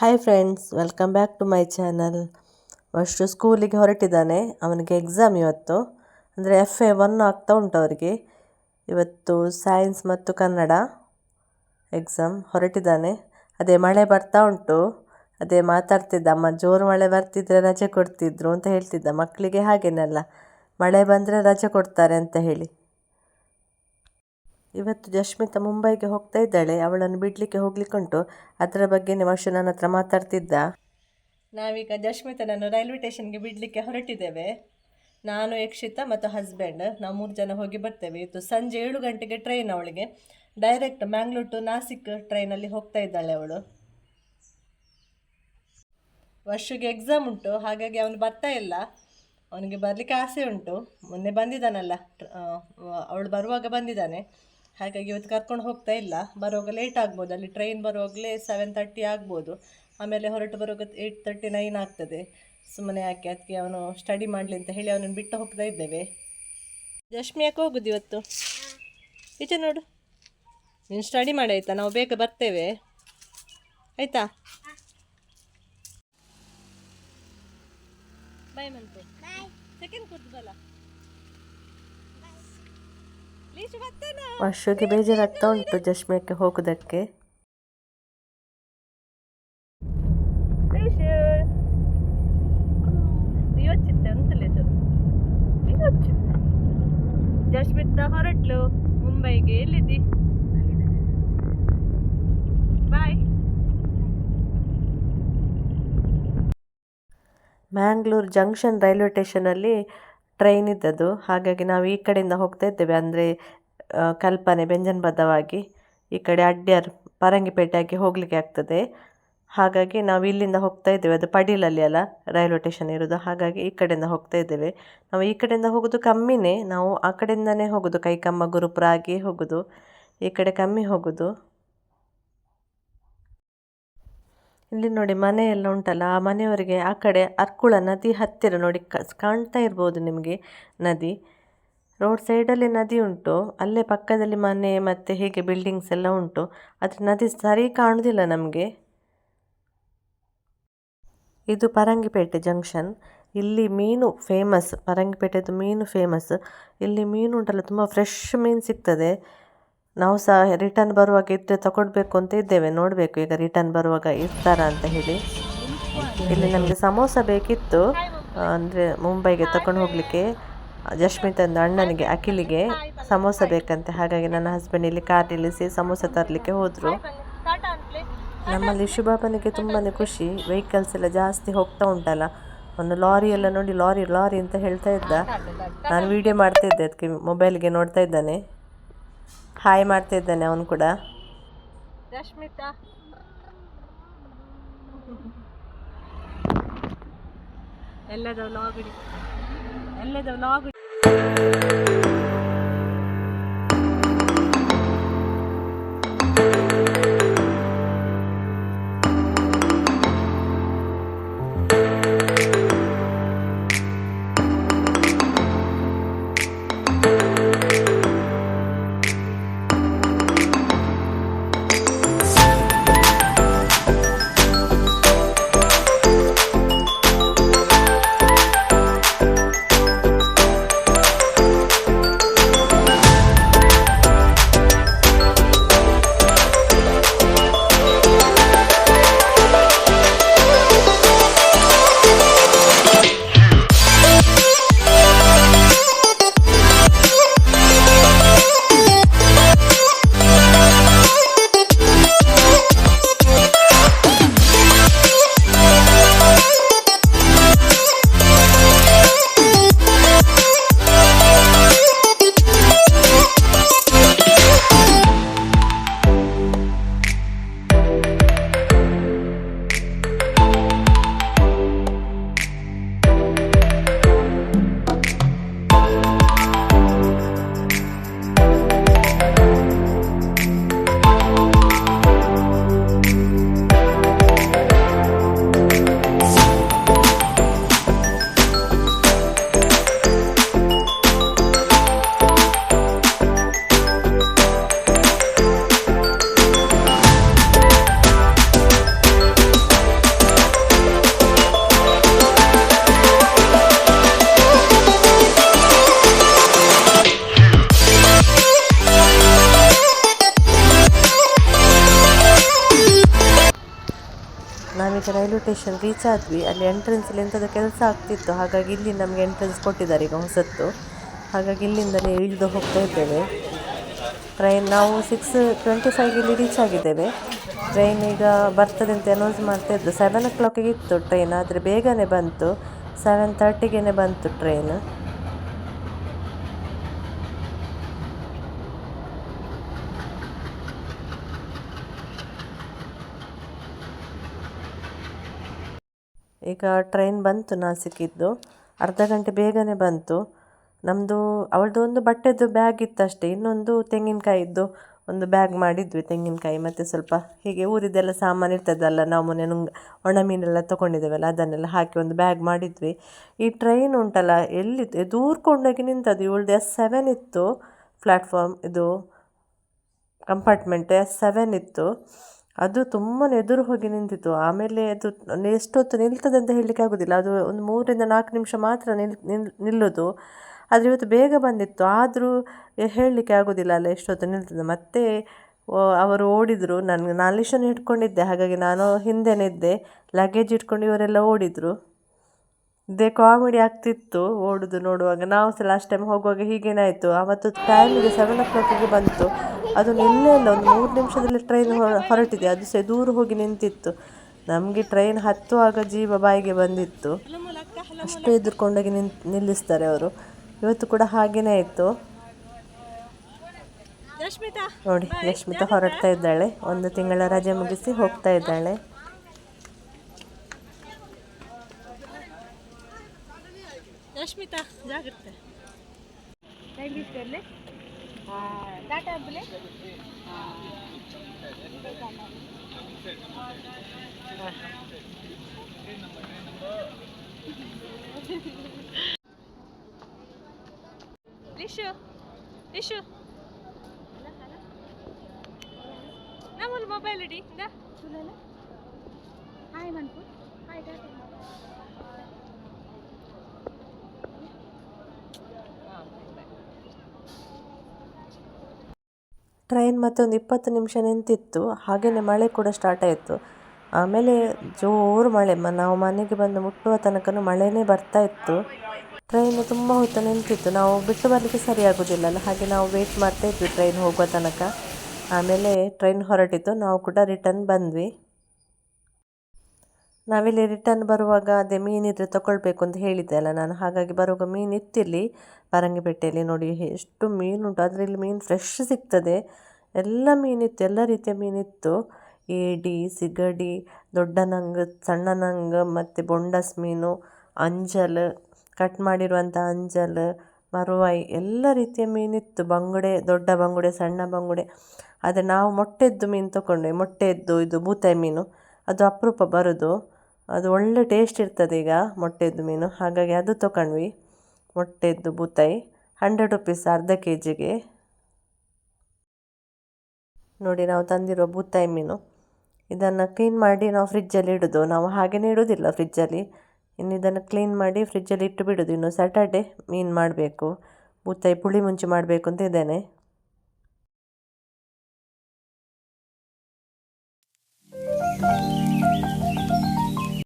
Hi friends welcome back to my channel ಅಷ್ಟು ಸ್ಕೂಲಿಗೆ ಹೊರಟಿದ್ದಾನೆ. ಅವನಿಗೆ ಎಕ್ಸಾಮ್ ಇವತ್ತು. ಅಂದರೆ ಎಫ್ ಎ ಒನ್ ಆಗ್ತಾ ಉಂಟು ಅವರಿಗೆ. ಇವತ್ತು ಸೈನ್ಸ್ ಮತ್ತು ಕನ್ನಡ ಎಕ್ಸಾಮ್ ಹೊರಟಿದ್ದಾನೆ. ಅದೇ ಮಳೆ ಬರ್ತಾ ಉಂಟು. ಅದೇ ಮಾತಾಡ್ತಿದ್ದ, ಅಮ್ಮ, ಜೋರು ಮಳೆ ಬರ್ತಿದ್ರೆ ರಜೆ ಕೊಡ್ತಿದ್ರು ಅಂತ ಹೇಳ್ತಿದ್ದ. ಮಕ್ಕಳಿಗೆ ಹಾಗೇನಲ್ಲ. ಮಳೆ ಬಂದರೆ ರಜೆ ಕೊಡ್ತಾರೆ ಅಂತ ಹೇಳಿ. ಇವತ್ತು ಜಶ್ಮಿತಾ ಮುಂಬೈಗೆ ಹೋಗ್ತಾ ಇದ್ದಾಳೆ. ಅವಳನ್ನು ಬಿಡಲಿಕ್ಕೆ ಹೋಗ್ಲಿಕ್ಕುಂಟು ಅದರ ಬಗ್ಗೆ ವರ್ಷ ನನ್ನ ಹತ್ರ ಮಾತಾಡ್ತಿದ್ದ? ನಾವೀಗ ಜಶ್ಮಿತನನ್ನು ರೈಲ್ವೆ ಸ್ಟೇಷನ್ಗೆ ಬಿಡಲಿಕ್ಕೆ ಹೊರಟಿದ್ದೇವೆ. ನಾನು, ಯಕ್ಷಿತಾ ಮತ್ತು ಹಸ್ಬೆಂಡ್ ನಾವು ಮೂರು ಜನ ಹೋಗಿ ಬರ್ತೇವೆ. ಇವತ್ತು ಸಂಜೆ ಏಳು ಗಂಟೆಗೆ ಟ್ರೈನ್ ಅವಳಿಗೆ. ಡೈರೆಕ್ಟ್ ಮ್ಯಾಂಗ್ಳೂರ್ ಟು ನಾಸಿಕ್ ಟ್ರೈನಲ್ಲಿ ಹೋಗ್ತಾ ಇದ್ದಾಳೆ ಅವಳು. ವರ್ಷಗೆ ಎಕ್ಸಾಮ್ ಉಂಟು. ಹಾಗಾಗಿ ಅವನು ಬರ್ತಾ ಇಲ್ಲ. ಅವನಿಗೆ ಬರಲಿಕ್ಕೆ ಆಸೆ ಉಂಟು. ಮೊನ್ನೆ ಬಂದಿದ್ದಾನಲ್ಲ. ಅವಳು ಬರುವಾಗ ಬಂದಿದ್ದಾನೆ. ಹಾಗಾಗಿ ಇವತ್ತು ಕರ್ಕೊಂಡು ಹೋಗ್ತಾ ಇಲ್ಲ. ಬರುವಾಗ ಲೇಟ್ ಆಗ್ಬೋದು. ಅಲ್ಲಿ ಟ್ರೈನ್ ಬರುವಾಗಲೇ ಸೆವೆನ್ ತರ್ಟಿ ಆಗ್ಬೋದು. ಆಮೇಲೆ ಹೊರಟು ಬರುವಾಗ ಏಯ್ಟ್ ತರ್ಟಿ ನೈನ್ ಆಗ್ತದೆ. ಸುಮ್ಮನೆ ಯಾಕೆ ಅದಕ್ಕೆ ಅವನು ಸ್ಟಡಿ ಮಾಡಲಿ ಅಂತ ಹೇಳಿ ಅವನನ್ನು ಬಿಟ್ಟು ಹೋಗ್ತಾ ಇದ್ದೇವೆ. ಜಶ್ಮಿ ಯಾಕೆ ಹೋಗುದು ಇವತ್ತು? ಈಚೆ ನೋಡು. ನೀನು ಸ್ಟಡಿ ಮಾಡಿ ಆಯಿತಾ? ನಾವು ಬೇಗ ಬರ್ತೇವೆ. ಆಯಿತಾ? ಬಾಯ್ ಮಂತೆ. ಸೆಕೆಂಡ್ ಕೂತ್ಬಲ್ಲ ವರ್ಷಕ್ಕೆ ಬೇಜಾರಾಗ್ತಾ ಉಂಟು ಜಶ್ಮಕ್ಕೆ ಹೋಗೋದಕ್ಕೆ. ಜಶ್ಮಿತ ಹೊರಟ್ಲು. ಮುಂಬೈಗೆ ಎಲ್ಲಿದ್ದಿ ಬಾಯ್ ಮ್ಯಾಂಗ್ಳೂರ್ ಜಂಕ್ಷನ್ ರೈಲ್ವೆ ಸ್ಟೇಷನಲ್ಲಿ ಟ್ರೈನ್ ಇದ್ದದ್ದು. ಹಾಗಾಗಿ ನಾವು ಈ ಕಡೆಯಿಂದ ಹೋಗ್ತಾ ಇದ್ದೇವೆ. ಅಂದರೆ ಕಲ್ಪನೆ ಬೆಂಜನ್ ಈ ಕಡೆ ಅಡ್ಡ್ಯಾರ್ ಪರಂಗಿಪೇಟೆಯಾಗಿ ಹೋಗಲಿಕ್ಕೆ ಆಗ್ತದೆ. ಹಾಗಾಗಿ ನಾವು ಇಲ್ಲಿಂದ ಹೋಗ್ತಾ ಇದ್ದೇವೆ. ಅದು ಪಡೀಲಲ್ಲಿ ಅಲ್ಲ, ರೈಲ್ವೆ ಸ್ಟೇಷನ್ ಇರೋದು ಹಾಗಾಗಿ ಈ ಕಡೆಯಿಂದ ಹೋಗ್ತಾ ಇದ್ದೇವೆ. ನಾವು ಈ ಕಡೆಯಿಂದ ಹೋಗೋದು ಕಮ್ಮಿನೇ. ನಾವು ಆ ಕಡೆಯಿಂದನೇ ಹೋಗೋದು. ಕೈಕಮ್ಮ, ಗುರುಪುರ ಆಗಿ ಹೋಗೋದು. ಈ ಕಡೆ ಕಮ್ಮಿ ಹೋಗೋದು. ಇಲ್ಲಿ ನೋಡಿ ಮನೆ ಎಲ್ಲ ಉಂಟಲ್ಲ, ಆ ಮನೆಯವರಿಗೆ ಆ ಕಡೆ ಅರ್ಕುಳ ನದಿ ಹತ್ತಿರ ನೋಡಿ ಕಾಣ್ತಾ ಇರ್ಬೋದು ನಿಮಗೆ ನದಿ. ರೋಡ್ ಸೈಡಲ್ಲಿ ನದಿ ಉಂಟು, ಅಲ್ಲೇ ಪಕ್ಕದಲ್ಲಿ ಮನೆ ಮತ್ತು ಹೀಗೆ ಬಿಲ್ಡಿಂಗ್ಸ್ ಎಲ್ಲ ಉಂಟು. ಆದರೆ ನದಿ ಸರಿ ಕಾಣುವುದಿಲ್ಲ ನಮಗೆ. ಇದು ಪರಂಗಿಪೇಟೆ ಜಂಕ್ಷನ್. ಇಲ್ಲಿ ಮೀನು ಫೇಮಸ್ ಪರಂಗಿಪೇಟೆದು ಮೀನು ಫೇಮಸ್ ಇಲ್ಲಿ ಮೀನು ಉಂಟಲ್ಲ, ತುಂಬ ಫ್ರೆಶ್ ಮೀನು ಸಿಗ್ತದೆ. ನಾವು ಸಹ ರಿಟರ್ನ್ ಬರುವಾಗ ಇದ್ದರೆ ತಗೊಳ್ಬೇಕು ಅಂತ ಇದ್ದೇವೆ. ನೋಡಬೇಕು ಈಗ ರಿಟರ್ನ್ ಬರುವಾಗ ಇರ್ತಾರಾ ಅಂತ ಹೇಳಿ. ಇಲ್ಲಿ ನಮಗೆ ಸಮೋಸ ಬೇಕಿತ್ತು. ಅಂದರೆ ಮುಂಬೈಗೆ ತಗೊಂಡು ಹೋಗಲಿಕ್ಕೆ ಜಶ್ಮಿತಂದು ಅಣ್ಣನಿಗೆ, ಅಖಿಲಿಗೆ ಸಮೋಸ ಬೇಕಂತೆ. ಹಾಗಾಗಿ ನನ್ನ ಹಸ್ಬೆಂಡ್ ಇಲ್ಲಿ ಕಾರ್ ನಿಲ್ಲಿಸಿ ಸಮೋಸ ತರಲಿಕ್ಕೆ ಹೋದರು. ನಮ್ಮಲ್ಲಿ ಶುಭಾಪನಿಗೆ ತುಂಬಾ ಖುಷಿ. ವೆಹಿಕಲ್ಸ್ ಎಲ್ಲ ಜಾಸ್ತಿ ಹೋಗ್ತಾ ಉಂಟಲ್ಲ. ಒಂದು ಲಾರಿ ಎಲ್ಲ ನೋಡಿ ಲಾರಿ ಲಾರಿ ಅಂತ ಹೇಳ್ತಾ ಇದ್ದ. ನಾನು ವಿಡಿಯೋ ಮಾಡ್ತಾ ಇದ್ದೆ, ಅದಕ್ಕೆ ಮೊಬೈಲ್ಗೆ ನೋಡ್ತಾ ಇದ್ದಾನೆ. ಹಾಯ್ ಮಾಡ್ತಿದ್ದಾನೆ ಅವನು ಕೂಡ. ರಶ್ಮಿತಾ. ಎಲ್ಲದ ವ್ಲಾಗ್ ಎಲ್ಲದ ವ್ಲಾಗ್ ಸ್ಟೇಷನ್ ರೀಚ್ ಆದ್ವಿ. ಅಲ್ಲಿ ಎಂಟ್ರೆನ್ಸಲ್ಲಿ ಎಂಥದ್ದು ಕೆಲಸ ಆಗ್ತಿತ್ತು. ಹಾಗಾಗಿ ಇಲ್ಲಿ ನಮಗೆ ಎಂಟ್ರೆನ್ಸ್ ಕೊಟ್ಟಿದ್ದಾರೆ ಈಗ ಹೊಸತ್ತು. ಹಾಗಾಗಿ ಇಲ್ಲಿಂದಲೇ ಇಳಿದು ಹೋಗ್ತಾ ಇದ್ದೇವೆ. ಟ್ರೈನ್ ನಾವು ಸಿಕ್ಸ್ ಟ್ವೆಂಟಿ ಫೈವ್ಗೆ ರೀಚ್ ಆಗಿದ್ದೇವೆ. ಟ್ರೈನ್ ಈಗ ಬರ್ತದೆ ಅಂತ ಅನೌನ್ಸ್ ಮಾಡ್ತಾ ಇದ್ದು ಸೆವೆನ್ ಓ ಕ್ಲಾಕಿಗೆ ಇತ್ತು ಟ್ರೈನ್ ಆದರೆ ಬೇಗನೆ ಬಂತು. ಸೆವೆನ್ ತರ್ಟಿಗೆ ಬಂತು ಟ್ರೈನ್ ಈಗ ಟ್ರೈನ್ ಬಂತು ನಾಸಿಕಿದ್ದು ಅರ್ಧ ಗಂಟೆ ಬೇಗನೆ ಬಂತು. ನಮ್ಮದು ಅವಳದು ಒಂದು ಬಟ್ಟೆದು ಬ್ಯಾಗ್ ಇತ್ತಷ್ಟೇ, ಇನ್ನೊಂದು ತೆಂಗಿನಕಾಯಿದ್ದು ಒಂದು ಬ್ಯಾಗ್ ಮಾಡಿದ್ವಿ ತೆಂಗಿನಕಾಯಿ, ಮತ್ತು ಸ್ವಲ್ಪ ಹೀಗೆ ಊರಿದ್ದೆಲ್ಲ ಸಾಮಾನು ಇರ್ತದಲ್ಲ, ನಾವು ಮೊನ್ನೆ ನುಂಗ್ ಒಣ ಮೀನೆಲ್ಲ ತೊಗೊಂಡಿದ್ದೇವಲ್ಲ, ಅದನ್ನೆಲ್ಲ ಹಾಕಿ ಒಂದು ಬ್ಯಾಗ್ ಮಾಡಿದ್ವಿ. ಈ ಟ್ರೈನ್ ಉಂಟಲ್ಲ, ಎಲ್ಲಿ ದೂರ್ಕೊಂಡೋಗಿ ನಿಂತದ್ದು, ಇವಳ್ದು ಎಸ್ ಸೆವೆನ್ ಇತ್ತು ಪ್ಲ್ಯಾಟ್ಫಾರ್ಮ್ ಇದು ಕಂಪಾರ್ಟ್ಮೆಂಟ್ ಎಸ್ ಸೆವೆನ್ ಇತ್ತು. ಅದು ತುಂಬಾ ಎದುರು ಹೋಗಿ ನಿಂತಿತ್ತು. ಆಮೇಲೆ ಅದು ಎಷ್ಟೊತ್ತು ನಿಲ್ತದೆ ಅಂತ ಹೇಳಲಿಕ್ಕೆ ಆಗೋದಿಲ್ಲ. ಅದು ಒಂದು ಮೂರರಿಂದ ನಾಲ್ಕು ನಿಮಿಷ ಮಾತ್ರ ನಿಲ್ ನಿಲ್, ನಿಲ್ಲೋದು. ಆದರೆ ಇವತ್ತು ಬೇಗ ಬಂದಿತ್ತು. ಆದರೂ ಹೇಳಲಿಕ್ಕೆ ಆಗೋದಿಲ್ಲ ಅಲ್ಲ ಎಷ್ಟೊತ್ತು ನಿಲ್ತದೆ. ಮತ್ತೆ ಅವರು ಓಡಿದರು. ನನಗೆ ನಾನು ಇಟ್ಕೊಂಡಿದ್ದೆ ಹಾಗಾಗಿ ನಾನು ಹಿಂದೆನೇ ಇದ್ದೆ ಲಗೇಜ್ ಇಟ್ಕೊಂಡು ಇವರೆಲ್ಲ ಓಡಿದರು. ಇದೇ ಕಾಮಿಡಿ ಆಗ್ತಿತ್ತು ಓಡುದು ನೋಡುವಾಗ. ನಾವು ಸಹ ಲಾಸ್ಟ್ ಟೈಮ್ ಹೋಗುವಾಗ ಹೀಗೇನೆ ಆಯಿತು ಆವತ್ತು ಟೈಮಿಗೆ ಸೆವೆನ್ ಓ ಕ್ಲಾಕಿಗೆ ಬಂತು. ಅದು ನಿಲ್ಲೇ ಇಲ್ಲ ಒಂದು ಮೂರು ನಿಮಿಷದಲ್ಲಿ ಟ್ರೈನ್ ಹೊರಟಿದೆ. ಅದು ಸಹ ದೂರ ಹೋಗಿ ನಿಂತಿತ್ತು. ನಮಗೆ ಟ್ರೈನ್ ಹತ್ತುವಾಗ ಜೀವ ಬಾಯಿಗೆ ಬಂದಿತ್ತು. ಅಷ್ಟು ಎದುರ್ಕೊಂಡೋಗಿ ನಿನ್ ನಿಲ್ಲಿಸ್ತಾರೆ ಅವರು. ಇವತ್ತು ಕೂಡ ಹಾಗೇನೇ ಆಯಿತು. ನೋಡಿ ಯಶ್ಮಿತಾ ಹೊರಡ್ತಾ ಇದ್ದಾಳೆ. ಒಂದು ತಿಂಗಳ ರಜೆ ಮುಗಿಸಿ ಹೋಗ್ತಾ ಇದ್ದಾಳೆ. ರಶ್ಮಿತಾ ಜಾಗ್ರತೆ ಕೈಲಿಟ್ಟಲ್ಲಿ ಟಾಟಾ ಬುಲೆ ಲಿಶು ಲಿಶು ನಮ್ಮಲ್ಲಿ ಮೊಬೈಲ್ ಇಡಿ ಇಂದ ಹಾಯ್ ಮನ್ಪು ಹಾಯ್ ಟಾಟಾ ಟ್ರೈನ್ ಮತ್ತೆ ಒಂದು ಇಪ್ಪತ್ತು ನಿಮಿಷ ನಿಂತಿತ್ತು. ಹಾಗೆಯೇ ಮಳೆ ಕೂಡ ಸ್ಟಾರ್ಟ್ ಆಯಿತು. ಆಮೇಲೆ ಜೋರು ಮಳೆ. ಮ, ನಾವು ಮನೆಗೆ ಬಂದು ಮುಟ್ಟುವ ತನಕನೂ ಮಳೆನೇ ಬರ್ತಾ ಇತ್ತು. ಟ್ರೈನ್ ತುಂಬ ಹೊತ್ತು ನಿಂತಿತ್ತು. ನಾವು ಬಿಟ್ಟು ಬರಲಿಕ್ಕೆ ಸರಿ ಆಗೋದಿಲ್ಲಲ್ಲ. ಹಾಗೆ ನಾವು ವೆಯ್ಟ್ ಮಾಡ್ತಾ ಇದ್ವಿ ಟ್ರೈನ್ ಹೋಗುವ ತನಕ. ಆಮೇಲೆ ಟ್ರೈನ್ ಹೊರಟಿತ್ತು ನಾವು ಕೂಡ ರಿಟರ್ನ್ ಬಂದ್ವಿ. ನಾವಿಲ್ಲಿ ರಿಟರ್ನ್ ಬರುವಾಗ ಅದೇ ಮೀನಿದ್ರೆ ತಗೊಳ್ಬೇಕು ಅಂತ ಹೇಳಿದ್ದೆ ಅಲ್ಲ ನಾನು. ಹಾಗಾಗಿ ಬರುವಾಗ ಮೀನು ಇತ್ತಿಲ್ಲಿ ಪರಂಗಿಪೇಟೆಯಲ್ಲಿ ನೋಡಿ ಎಷ್ಟು ಮೀನುಂಟು ಆದರೆ ಇಲ್ಲಿ ಮೀನು ಫ್ರೆಶ್ ಸಿಗ್ತದೆ. ಎಲ್ಲ ಮೀನಿತ್ತು ಎಲ್ಲ ರೀತಿಯ ಮೀನಿತ್ತು ಏಡಿ, ಸಿಗಡಿ ದೊಡ್ಡ ನಂಗು ಸಣ್ಣ ನಂಗ್ ಮತ್ತು ಬೊಂಡಸ್ ಮೀನು, ಅಂಜಲ್ ಕಟ್ ಮಾಡಿರುವಂಥ ಅಂಜಲ್ ಮರುವಾಯಿ ಎಲ್ಲ ರೀತಿಯ ಮೀನಿತ್ತು ಬಂಗುಡೆ, ದೊಡ್ಡ ಬಂಗುಡೆ, ಸಣ್ಣ ಬಂಗುಡೆ. ಆದರೆ ನಾವು ಮೊಟ್ಟೆದ್ದು ಮೀನು ತೊಗೊಂಡ್ವಿ ಮೊಟ್ಟೆದ್ದು, ಇದು ಬೂತಾಯಿ ಮೀನು. ಅದು ಅಪರೂಪ ಬರೋದು. ಅದು ಒಳ್ಳೆ ಟೇಸ್ಟ್ ಇರ್ತದೆ ಈಗ ಮೊಟ್ಟೆದ್ದು ಮೀನು. ಹಾಗಾಗಿ ಅದು ತೊಗೊಂಡ್ವಿ ಮೊಟ್ಟೆದ್ದು ಬೂತಾಯಿ ಹಂಡ್ರೆಡ್ ರುಪೀಸ್ ಅರ್ಧ ಕೆ ಜಿಗೆ ನೋಡಿ, ನಾವು ತಂದಿರೋ ಬೂತಾಯಿ ಮೀನು. ಇದನ್ನು ಕ್ಲೀನ್ ಮಾಡಿ ನಾವು ಫ್ರಿಜ್ಜಲ್ಲಿ ಇಡೋದು. ನಾವು ಹಾಗೆಯೇ ಇಡೋದಿಲ್ಲ ಫ್ರಿಜ್ಜಲ್ಲಿ ಇನ್ನು ಇದನ್ನು ಕ್ಲೀನ್ ಮಾಡಿ ಫ್ರಿಜ್ಜಲ್ಲಿ ಇಟ್ಟು ಬಿಡೋದು. ಇನ್ನು ಸ್ಯಾಟರ್ಡೆ ಮೀನು ಮಾಡಬೇಕು. ಬೂತಾಯಿ ಪುಳಿ ಮುಂಚೆ ಮಾಡಬೇಕು ಅಂತ ಇದ್ದೇನೆ.